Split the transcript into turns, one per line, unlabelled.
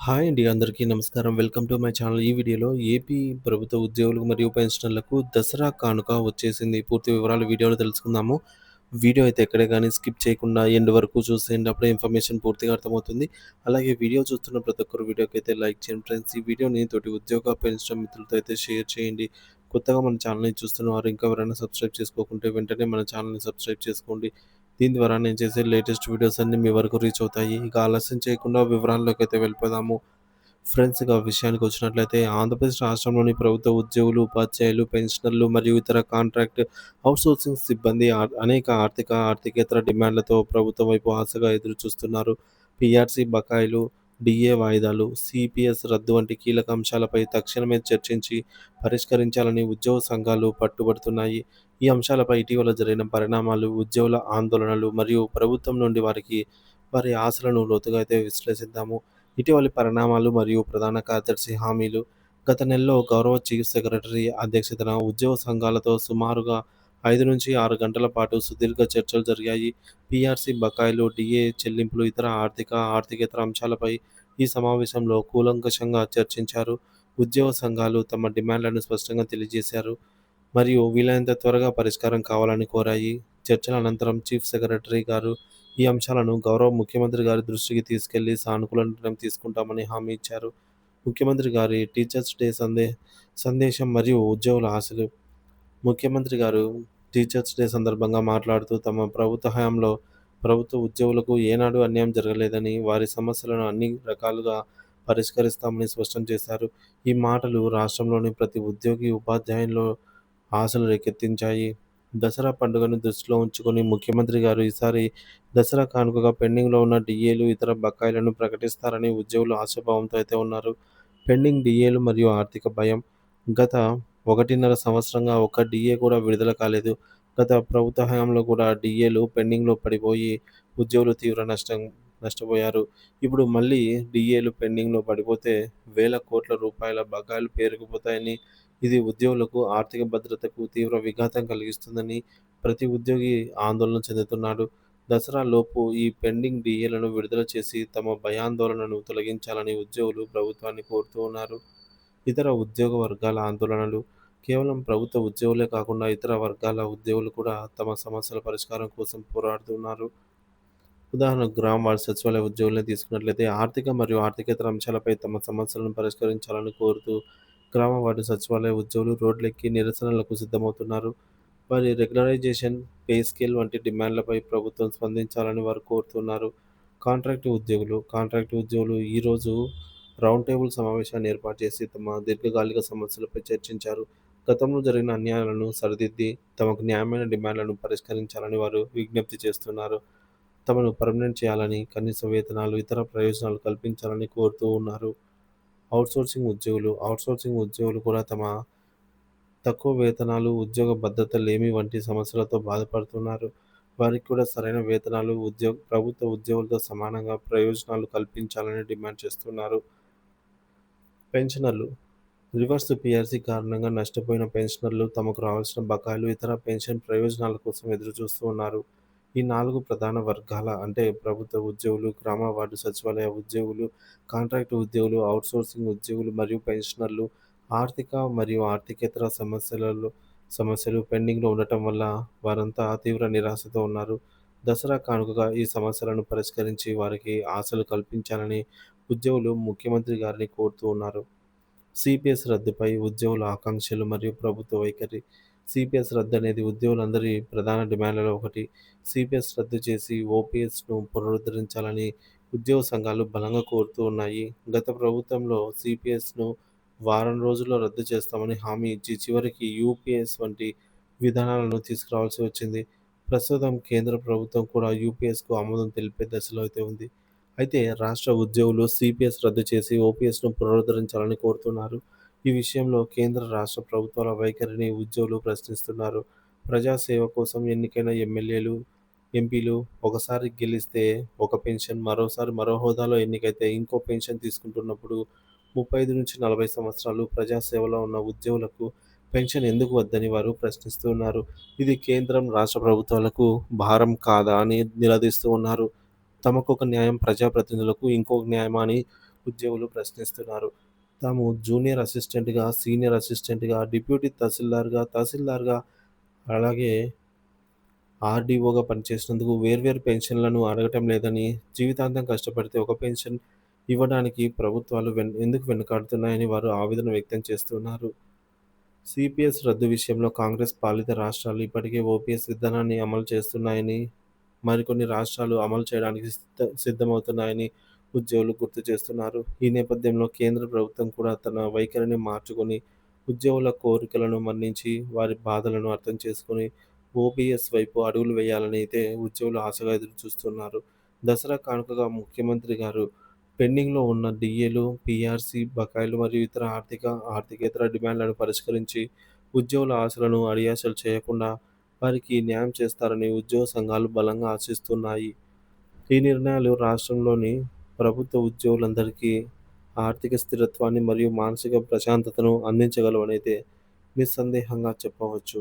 Hi అండి. అందరికీ నమస్కారం. Welcome to my channel. ఈ వీడియోలో ఏపీ ప్రభుత్వ ఉద్యోగులు మరియు పెన్షనర్లకు దసరా కానుక వచ్చేసింది. పూర్తి వివరాలు వీడియోలో తెలుసుకుందాము. వీడియో అయితే ఎక్కడే కానీ స్కిప్ చేయకుండా ఎండ్ వరకు చూసేయండి. అప్పుడే ఇన్ఫర్మేషన్ పూర్తిగా అర్థమవుతుంది. అలాగే వీడియో చూస్తున్న ప్రతి ఒక్కరు అయితే లైక్ చేయండి ఫ్రెండ్స్. ఈ వీడియోని తోటి ఉద్యోగ, పెన్షన్ మిత్రులతో అయితే షేర్ చేయండి. కొత్తగా మన ఛానల్‌ని చూస్తున్నవారు ఇంకా ఎవరైనా సబ్స్క్రైబ్ చేసుకోకుంటే వెంటనే మన ఛానల్‌ని సబ్స్క్రైబ్ చేసుకోండి. దీని ద్వారా నేను చేసే లేటెస్ట్ వీడియోస్ అన్నీ మీ వరకు రీచ్ అవుతాయి. ఇక ఆలస్యం చేయకుండా వివరాల్లోకైతే వెళ్ళిపోదాము. ఫ్రెండ్స్ ఇక విషయానికి వచ్చినట్లయితే ఆంధ్రప్రదేశ్ రాష్ట్రంలోని ప్రభుత్వ ఉద్యోగులు, ఉపాధ్యాయులు, పెన్షనర్లు మరియు ఇతర కాంట్రాక్ట్ అవుట్‌సోర్సింగ్ సిబ్బంది అనేక ఆర్థిక, ఆర్థికేతర డిమాండ్లతో ప్రభుత్వం వైపు ఆశగా ఎదురుచూస్తున్నారు. పిఆర్సీ బకాయిలు, డిఏ వాయిదాలు, సీపీఎస్ రద్దు వంటి కీలక అంశాలపై తక్షణమే చర్చించి పరిష్కరించాలని ఉద్యోగ సంఘాలు పట్టుబడుతున్నాయి. ఈ అంశాలపై ఇటీవల జరిగిన పరిణామాలు, ఉద్యోగుల ఆందోళనలు మరియు ప్రభుత్వం నుండి వారికి వారి ఆశలను లోతుగా అయితే విశ్లేషిద్దాము. ఇటీవలి పరిణామాలు మరియు ప్రధాన కార్యదర్శి హామీలు గత నెలలో గౌరవ చీఫ్ సెక్రటరీ అధ్యక్షతన ఉద్యోగ సంఘాలతో సుమారుగా ఐదు నుంచి ఆరు గంటల పాటు సుదీర్ఘ చర్చలు జరిగాయి. పీఆర్సీ బకాయిలు, డిఏ చెల్లింపులు, ఇతర ఆర్థిక, ఆర్థికేతర అంశాలపై ఈ సమావేశంలో కూలంకషంగా చర్చించారు. ఉద్యోగ సంఘాలు తమ డిమాండ్లను స్పష్టంగా తెలియజేశారు మరియు వీలైనంత త్వరగా పరిష్కారం కావాలని కోరాయి. చర్చల అనంతరం చీఫ్ సెక్రటరీ గారు ఈ అంశాలను గౌరవ ముఖ్యమంత్రి గారి దృష్టికి తీసుకెళ్ళి సానుకూల నిర్ణయం తీసుకుంటామని హామీ ఇచ్చారు. ముఖ్యమంత్రి గారి టీచర్స్ డే సందే సందేశం మరియు ఉద్యోగుల ఆశలు ముఖ్యమంత్రి గారు టీచర్స్ డే సందర్భంగా మాట్లాడుతూ తమ ప్రభుత్వ హయాంలో ప్రభుత్వ ఉద్యోగులకు ఏనాడు అన్యాయం జరగలేదని, వారి సమస్యలను అన్ని రకాలుగా పరిష్కరిస్తామని స్పష్టం చేశారు. ఈ మాటలు రాష్ట్రంలోని ప్రతి ఉద్యోగి, ఉపాధ్యాయుల్లో ఆశలు రేకెత్తించాయి. దసరా పండుగను దృష్టిలో ఉంచుకొని ముఖ్యమంత్రి గారు ఈసారి దసరా కానుకగా పెండింగ్‌లో ఉన్న డిఏలు ఇతర బకాయిలను ప్రకటిస్తారని ఉద్యోగులు ఆశాభావంతో అయితే ఉన్నారు. పెండింగ్ డిఏలు మరియు ఆర్థిక భయం గత ఒకటిన్నర సంవత్సరంగా ఒక్క డీఏ కూడా విడుదల కాలేదు. గత ప్రభుత్వ హయాంలో కూడా డీఏలు పెండింగ్‌లో పడిపోయి ఉద్యోగులు తీవ్ర నష్టం నష్టపోయారు. ఇప్పుడు మళ్ళీ డిఏలు పెండింగ్‌లో పడిపోతే వేల కోట్ల రూపాయల బకాయిలు పేరుకుపోతాయని, ఇది ఉద్యోగులకు ఆర్థిక భద్రతకు తీవ్ర విఘాతం కలిగిస్తుందని ప్రతి ఉద్యోగి ఆందోళన చెందుతున్నాడు. దసరా లోపు ఈ పెండింగ్ డీఏలను విడుదల చేసి తమ భయాందోళనను తొలగించాలని ఉద్యోగులు ప్రభుత్వాన్ని కోరుతూ ఉన్నారు. ఇతర ఉద్యోగ వర్గాల ఆందోళనలు కేవలం ప్రభుత్వ ఉద్యోగులే కాకుండా ఇతర వర్గాల ఉద్యోగులు కూడా తమ సమస్యల పరిష్కారం కోసం పోరాడుతున్నారు. ఉదాహరణకు గ్రామ వార్డు సచివాలయ ఉద్యోగులను తీసుకున్నట్లయితే ఆర్థిక మరియు ఆర్థికేతర అంశాలపై తమ సమస్యలను పరిష్కరించాలని కోరుతూ గ్రామ వార్డు సచివాలయ ఉద్యోగులు రోడ్లెక్కి నిరసనలకు సిద్ధమవుతున్నారు. వారి రెగ్యులరైజేషన్, పే స్కేల్ వంటి డిమాండ్లపై ప్రభుత్వం స్పందించాలని వారు కోరుతున్నారు. కాంట్రాక్ట్ ఉద్యోగులు కాంట్రాక్ట్ ఉద్యోగులు ఈరోజు రౌండ్ టేబుల్ సమావేశాన్ని ఏర్పాటు చేసి తమ దీర్ఘకాలిక సమస్యలపై చర్చించారు. గతంలో జరిగిన అన్యాయాలను సరిదిద్ది తమకు న్యాయమైన డిమాండ్లను పరిష్కరించాలని వారు విజ్ఞప్తి చేస్తున్నారు. తమను పర్మనెంట్ చేయాలని, కనీస వేతనాలు, ఇతర ప్రయోజనాలు కల్పించాలని కోరుతూ ఉన్నారు. ఔట్‌సోర్సింగ్ ఉద్యోగులు ఔట్‌సోర్సింగ్ ఉద్యోగులు కూడా తమ తక్కువ వేతనాలు, ఉద్యోగ భద్రత లేమి వంటి సమస్యలతో బాధపడుతున్నారు. వారికి కూడా సరైన వేతనాలు, ఉద్యోగ ప్రభుత్వ ఉద్యోగులతో సమానంగా ప్రయోజనాలు కల్పించాలని డిమాండ్ చేస్తున్నారు. పెన్షనర్లు రివర్స్ పీఆర్సీ కారణంగా నష్టపోయిన పెన్షనర్లు తమకు రావాల్సిన బకాయిలు, ఇతర పెన్షన్ ప్రయోజనాల కోసం ఎదురుచూస్తూ ఉన్నారు. ఈ నాలుగు ప్రధాన వర్గాల అంటే ప్రభుత్వ ఉద్యోగులు, గ్రామ వార్డు సచివాలయ ఉద్యోగులు, కాంట్రాక్ట్ ఉద్యోగులు, అవుట్సోర్సింగ్ ఉద్యోగులు మరియు పెన్షనర్లు ఆర్థిక మరియు ఆర్థికేతర సమస్యలలో సమస్యలు పెండింగ్‌లో ఉండటం వల్ల వారంతా తీవ్ర నిరాశతో ఉన్నారు. దసరా కానుకగా ఈ సమస్యలను పరిష్కరించి వారికి ఆశలు కల్పించాలని ఉద్యోగులు ముఖ్యమంత్రి గారిని కోరుతూ ఉన్నారు. సిపిఎస్ రద్దుపై ఉద్యోగుల ఆకాంక్షలు మరియు ప్రభుత్వ వైఖరి సిపిఎస్ రద్దు అనేది ఉద్యోగులందరి ప్రధాన డిమాండ్లలో ఒకటి. సిపిఎస్ రద్దు చేసి ఓపీఎస్‌ను పునరుద్ధరించాలని ఉద్యోగ సంఘాలు బలంగా కోరుతూ ఉన్నాయి. గత ప్రభుత్వంలో సీపీఎస్‌ను వారం రోజుల్లో రద్దు చేస్తామని హామీ ఇచ్చి చివరికి యూపీఎస్ వంటి విధానాలను తీసుకురావాల్సి వచ్చింది. ప్రస్తుతం కేంద్ర ప్రభుత్వం కూడా యూపీఎస్‌కు ఆమోదం తెలిపే దశలో అయితే ఉంది. అయితే రాష్ట్ర ఉద్యోగులు సిపిఎస్ రద్దు చేసి ఓపీఎస్‌ను పునరుద్ధరించాలని కోరుతున్నారు. ఈ విషయంలో కేంద్ర, రాష్ట్ర ప్రభుత్వాల వైఖరిని ఉద్యోగులు ప్రశ్నిస్తున్నారు. ప్రజాసేవ కోసం ఎన్నికైన ఎమ్మెల్యేలు, ఎంపీలు ఒకసారి గెలిస్తే ఒక పెన్షన్, మరోసారి మరో హోదాలో ఎన్నికైతే ఇంకో పెన్షన్ తీసుకుంటున్నప్పుడు ముప్పై ఐదు నుంచి నలభై సంవత్సరాలు ప్రజాసేవలో ఉన్న ఉద్యోగులకు పెన్షన్ ఎందుకు వద్దని వారు ప్రశ్నిస్తూ ఉన్నారు. ఇది కేంద్రం, రాష్ట్ర ప్రభుత్వాలకు భారం కాదా అని నిలదీస్తూ ఉన్నారు. తమకొక న్యాయం ప్రజాప్రతినిధులకు ఇంకొక న్యాయమా అని ఉద్యోగులు ప్రశ్నిస్తున్నారు. తాము జూనియర్ అసిస్టెంట్‌గా, సీనియర్ అసిస్టెంట్‌గా, డిప్యూటీ తహసీల్దార్‌గా, తహసీల్దార్‌గా అలాగే ఆర్‌డీఓగా పనిచేసినందుకు వేర్వేరు పెన్షన్లను అడగటం లేదని, జీవితాంతం కష్టపడితే ఒక పెన్షన్ ఇవ్వడానికి ప్రభుత్వాలు వెన్ ఎందుకు వెనుకాడుతున్నాయని వారు ఆవేదన వ్యక్తం చేస్తున్నారు. సీపీఎస్ రద్దు విషయంలో కాంగ్రెస్ పాలిత రాష్ట్రాలు ఇప్పటికే ఓపీఎస్ విధానాన్ని అమలు చేస్తున్నాయని, మరికొన్ని రాష్ట్రాలు అమలు చేయడానికి సిద్ధ సిద్ధమవుతున్నాయని ఉద్యోగులు గుర్తు చేస్తున్నారు. ఈ నేపథ్యంలో కేంద్ర ప్రభుత్వం కూడా తన వైఖరిని మార్చుకొని, ఉద్యోగుల కోరికలను మన్నించి, వారి బాధలను అర్థం చేసుకొని ఓపీఎస్ వైపు అడుగులు వేయాలని అయితే ఉద్యోగులు ఆశగా ఎదురుచూస్తున్నారు. దసరా కానుకగా ముఖ్యమంత్రి గారు పెండింగ్‌లో ఉన్న డీఏలు, పీఆర్సీ బకాయిలు మరియు ఇతర ఆర్థిక, ఆర్థికేతర డిమాండ్లను పరిష్కరించి ఉద్యోగుల ఆశలను అడియాసలు చేయకుండా వారికి న్యాయం చేస్తారని ఉద్యోగ సంఘాలు బలంగా ఆశిస్తున్నాయి. ఈ నిర్ణయాలు రాష్ట్రంలోని ప్రభుత్వ ఉద్యోగులందరికీ ఆర్థిక స్థిరత్వాన్ని మరియు మానసిక ప్రశాంతతను అందించగలవనైతే నిస్సందేహంగా చెప్పవచ్చు.